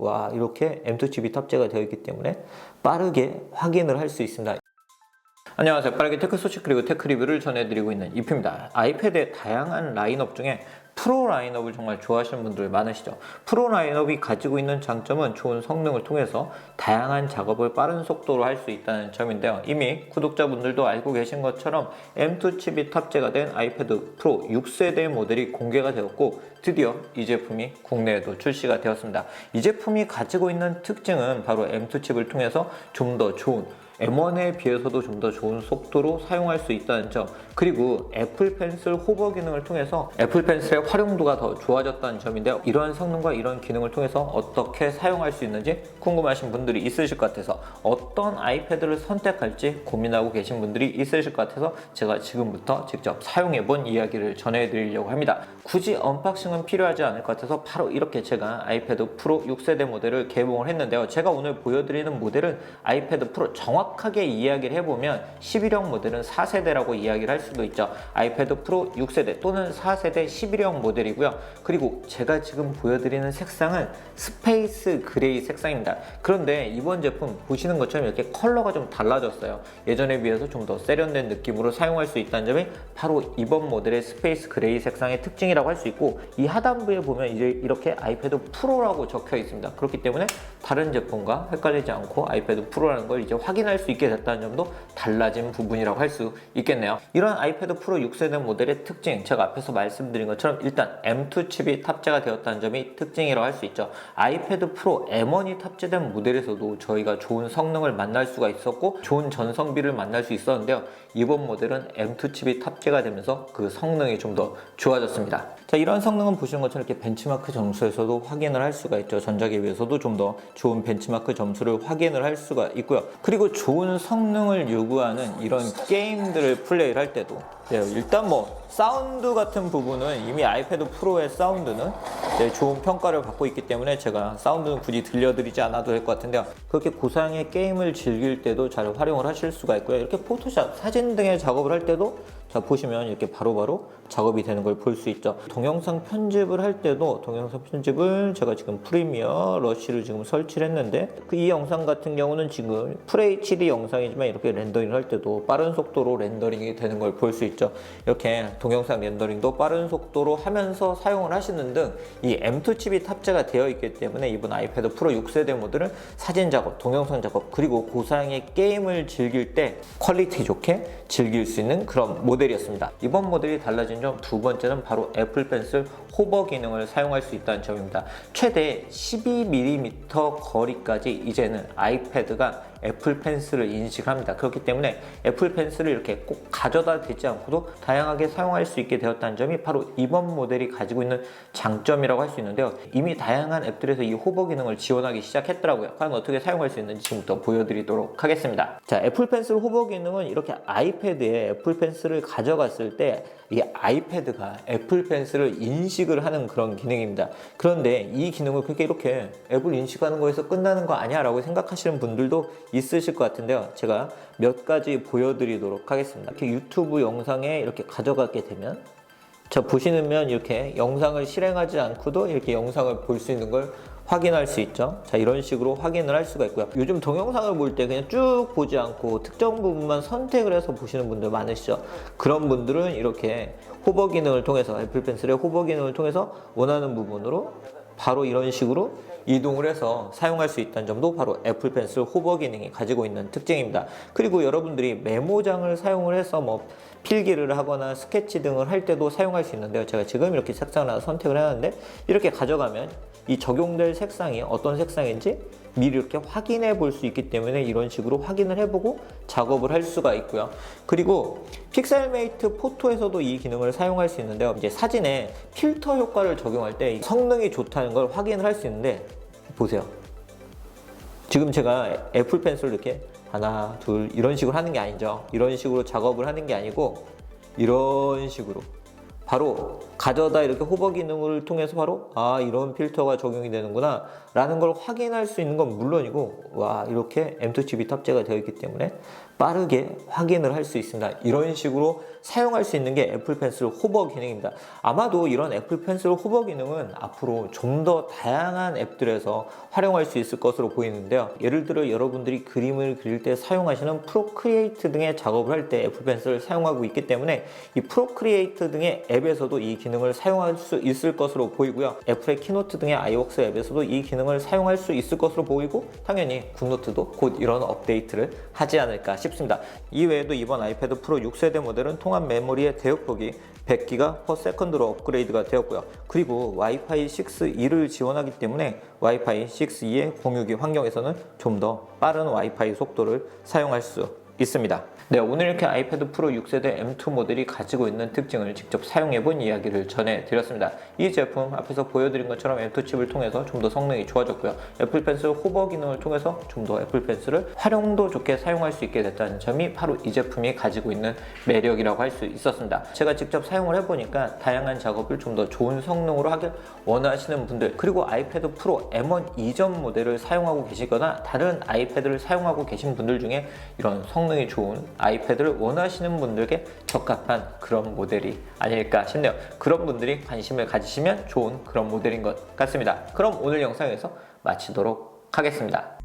와 이렇게 M2 칩이 탑재가 되어 있기 때문에 빠르게 확인을 할 수 있습니다. 안녕하세요. 빠르게 테크 소식 그리고 테크 리뷰를 전해드리고 있는 이프입니다. 아이패드의 다양한 라인업 중에 프로 라인업을 정말 좋아하시는 분들 많으시죠. 프로 라인업이 가지고 있는 장점은 좋은 성능을 통해서 다양한 작업을 빠른 속도로 할 수 있다는 점인데요. 이미 구독자분들도 알고 계신 것처럼 M2 칩이 탑재가 된 아이패드 프로 6세대 모델이 공개가 되었고 드디어 이 제품이 국내에도 출시가 되었습니다. 이 제품이 가지고 있는 특징은 바로 M2 칩을 통해서 좀 더 좋은 M1에 비해서도 좀 더 좋은 속도로 사용할 수 있다는 점 그리고 애플 펜슬 호버 기능을 통해서 애플 펜슬의 활용도가 더 좋아졌다는 점인데요. 이러한 성능과 이런 기능을 통해서 어떻게 사용할 수 있는지 궁금하신 분들이 있으실 것 같아서 어떤 아이패드를 선택할지 고민하고 계신 분들이 있으실 것 같아서 제가 지금부터 직접 사용해 본 이야기를 전해 드리려고 합니다. 굳이 언박싱은 필요하지 않을 것 같아서 바로 이렇게 제가 아이패드 프로 6세대 모델을 개봉을 했는데요. 제가 오늘 보여드리는 모델은 아이패드 프로 정확 하게 이야기를 해보면 11형 모델은 4세대라고 이야기를 할 수도 있죠. 아이패드 프로 6세대 또는 4세대 11형 모델이고요. 그리고 제가 지금 보여드리는 색상은 스페이스 그레이 색상입니다. 그런데 이번 제품 보시는 것처럼 이렇게 컬러가 좀 달라졌어요. 예전에 비해서 좀 더 세련된 느낌으로 사용할 수 있다는 점이 바로 이번 모델의 스페이스 그레이 색상의 특징이라고 할 수 있고 이 하단부에 보면 이제 이렇게 아이패드 프로라고 적혀 있습니다. 그렇기 때문에 다른 제품과 헷갈리지 않고 아이패드 프로라는 걸 이제 확인할 수 있게 됐다는 점도 달라진 부분이라고 할 수 있겠네요. 이런 아이패드 프로 6세대 모델의 특징, 제가 앞에서 말씀드린 것처럼 일단 M2 칩이 탑재가 되었다는 점이 특징이라고 할 수 있죠. 아이패드 프로 M1이 탑재된 모델에서도 저희가 좋은 성능을 만날 수가 있었고 좋은 전성비를 만날 수 있었는데요. 이번 모델은 M2 칩이 탑재가 되면서 그 성능이 좀 더 좋아졌습니다. 자, 이런 성능은 보시는 것처럼 이렇게 벤치마크 점수에서도 확인을 할 수가 있죠. 전작에 비해서도 좀 더 좋은 벤치마크 점수를 확인을 할 수가 있고요. 그리고 좋은 성능을 요구하는 이런 게임들을 플레이를 할 때도 네, 일단 뭐 사운드 같은 부분은 이미 아이패드 프로의 사운드는 네, 좋은 평가를 받고 있기 때문에 제가 사운드는 굳이 들려드리지 않아도 될 것 같은데요. 그렇게 고사양의 게임을 즐길 때도 잘 활용을 하실 수가 있고요. 이렇게 포토샵, 사진 등의 작업을 할 때도 자 보시면 이렇게 바로 바로 작업이 되는 걸 볼 수 있죠. 동영상 편집을 할 때도 동영상 편집을 제가 지금 프리미어 러쉬를 지금 설치를 했는데 그 이 영상 같은 경우는 지금 FHD 영상이지만 이렇게 렌더링을 할 때도 빠른 속도로 렌더링이 되는 걸 볼 수 있죠. 이렇게 동영상 렌더링도 빠른 속도로 하면서 사용을 하시는 등 이 M2 칩이 탑재가 되어 있기 때문에 이번 아이패드 프로 6세대 모델은 사진 작업, 동영상 작업 그리고 고사양의 게임을 즐길 때 퀄리티 좋게 즐길 수 있는 그런 모델이었습니다. 이번 모델이 달라진 점 두 번째는 바로 애플 펜슬 호버 기능을 사용할 수 있다는 점입니다. 최대 12mm 거리까지 이제는 아이패드가 애플 펜슬을 인식합니다. 그렇기 때문에 애플 펜슬을 이렇게 꼭 가져다 대지 않고도 다양하게 사용할 수 있게 되었다는 점이 바로 이번 모델이 가지고 있는 장점이라고 할 수 있는데요. 이미 다양한 앱들에서 이 호버 기능을 지원하기 시작했더라고요. 과연 어떻게 사용할 수 있는지 지금부터 보여드리도록 하겠습니다. 자, 애플 펜슬 호버 기능은 이렇게 아이패드에 애플 펜슬을 가져갔을 때 이 아이패드가 애플 펜슬을 인식을 하는 그런 기능입니다. 그런데 이 기능을 그렇게 이렇게 앱을 인식하는 거에서 끝나는 거 아니야 라고 생각하시는 분들도 있으실 것 같은데요. 제가 몇 가지 보여드리도록 하겠습니다. 이렇게 유튜브 영상에 이렇게 가져가게 되면 자 보시면 이렇게 영상을 실행하지 않고도 이렇게 영상을 볼 수 있는 걸 확인할 수 있죠. 자 이런 식으로 확인을 할 수가 있고요. 요즘 동영상을 볼 때 그냥 쭉 보지 않고 특정 부분만 선택을 해서 보시는 분들 많으시죠. 그런 분들은 이렇게 호버 기능을 통해서 애플 펜슬의 호버 기능을 통해서 원하는 부분으로 바로 이런 식으로 이동을 해서 사용할 수 있다는 점도 바로 애플 펜슬 호버 기능이 가지고 있는 특징입니다. 그리고 여러분들이 메모장을 사용을 해서 뭐 필기를 하거나 스케치 등을 할 때도 사용할 수 있는데요. 제가 지금 이렇게 색상을 선택을 해놨는데 이렇게 가져가면 이 적용될 색상이 어떤 색상인지 미리 이렇게 확인해 볼 수 있기 때문에 이런 식으로 확인을 해보고 작업을 할 수가 있고요. 그리고 픽셀메이트 포토에서도 이 기능을 사용할 수 있는데요. 이제 사진에 필터 효과를 적용할 때 성능이 좋다는 걸 확인을 할 수 있는데 보세요. 지금 제가 애플 펜슬 이렇게 하나, 둘 이런 식으로 하는 게 아니죠. 이런 식으로 작업을 하는 게 아니고 이런 식으로 바로 가져다 이렇게 호버 기능을 통해서 바로 아 이런 필터가 적용이 되는구나 라는 걸 확인할 수 있는 건 물론이고 와 이렇게 M2 칩이 탑재가 되어 있기 때문에 빠르게 확인을 할 수 있습니다. 이런 식으로 사용할 수 있는 게 애플 펜슬 호버 기능입니다. 아마도 이런 애플 펜슬 호버 기능은 앞으로 좀 더 다양한 앱들에서 활용할 수 있을 것으로 보이는데요. 예를 들어 여러분들이 그림을 그릴 때 사용하시는 프로크리에이트 등의 작업을 할 때 애플 펜슬을 사용하고 있기 때문에 이 프로크리에이트 등의 앱에서도 이 기능을 사용할 수 있을 것으로 보이고요. 애플의 키노트 등의 iWorks 앱에서도 이 기능을 사용할 수 있을 것으로 보이고 당연히 굿노트도 곧 이런 업데이트를 하지 않을까 싶습니다. 이외에도 이번 아이패드 프로 6세대 모델은 통합 메모리의 대역폭이 100기가 per second로 업그레이드가 되었고요. 그리고 와이파이 6E를 지원하기 때문에 와이파이 6E의 공유기 환경에서는 좀 더 빠른 와이파이 속도를 사용할 수 있습니다. 네, 오늘 이렇게 아이패드 프로 6세대 M2 모델이 가지고 있는 특징을 직접 사용해 본 이야기를 전해 드렸습니다. 이 제품 앞에서 보여드린 것처럼 M2 칩을 통해서 좀 더 성능이 좋아졌고요. 애플 펜슬 호버 기능을 통해서 좀 더 애플 펜슬을 활용도 좋게 사용할 수 있게 됐다는 점이 바로 이 제품이 가지고 있는 매력이라고 할 수 있었습니다. 제가 직접 사용을 해 보니까 다양한 작업을 좀 더 좋은 성능으로 하길 원하시는 분들 그리고 아이패드 프로 M1 이전 모델을 사용하고 계시거나 다른 아이패드를 사용하고 계신 분들 중에 이런 성능이 좋은 아이패드를 원하시는 분들께 적합한 그런 모델이 아닐까 싶네요. 그런 분들이 관심을 가지시면 좋은 그런 모델인 것 같습니다. 그럼 오늘 영상에서 마치도록 하겠습니다.